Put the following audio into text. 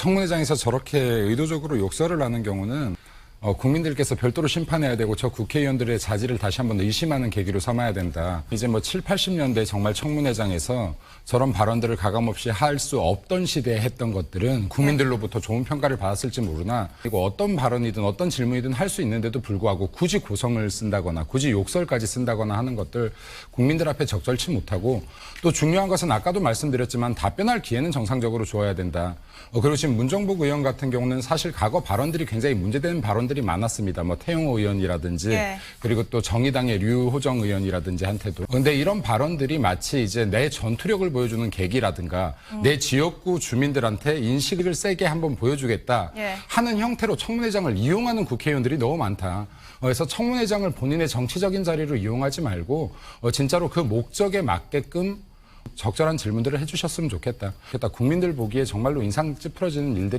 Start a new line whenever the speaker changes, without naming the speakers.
청문회장에서 저렇게 의도적으로 욕설을 하는 경우는 어, 국민들께서 별도로 심판해야 되고 저 국회의원들의 자질을 다시 한번 의심하는 계기로 삼아야 된다. 이제 뭐 7, 80년대 정말 청문회장에서 저런 발언들을 가감없이 할 수 없던 시대에 했던 것들은 국민들로부터 좋은 평가를 받았을지 모르나 그리고 어떤 발언이든 어떤 질문이든 할 수 있는데도 불구하고 굳이 고성을 쓴다거나 굳이 욕설까지 쓴다거나 하는 것들 국민들 앞에 적절치 못하고 또 중요한 것은 아까도 말씀드렸지만 답변할 기회는 정상적으로 줘야 된다. 어, 그리고 지금 문정복 의원 같은 경우는 사실 과거 발언들이 굉장히 문제되는 발언 들이 많았습니다. 뭐 태용호 의원이라든지
예.
그리고 또 정의당의 류호정 의원이라든지 한테도. 근데 이런 발언들이 마치 이제 내 전투력을 보여주는 계기라든가 내 지역구 주민들한테 인식을 세게 한번 보여주겠다
예.
하는 형태로 청문회장을 이용하는 국회의원들이 너무 많다. 어, 그래서 청문회장을 본인의 정치적인 자리로 이용하지 말고 어, 진짜로 그 목적에 맞게끔 적절한 질문들을 해주셨으면 좋겠다. 국민들 보기에 정말로 인상 찌푸러지는 일들이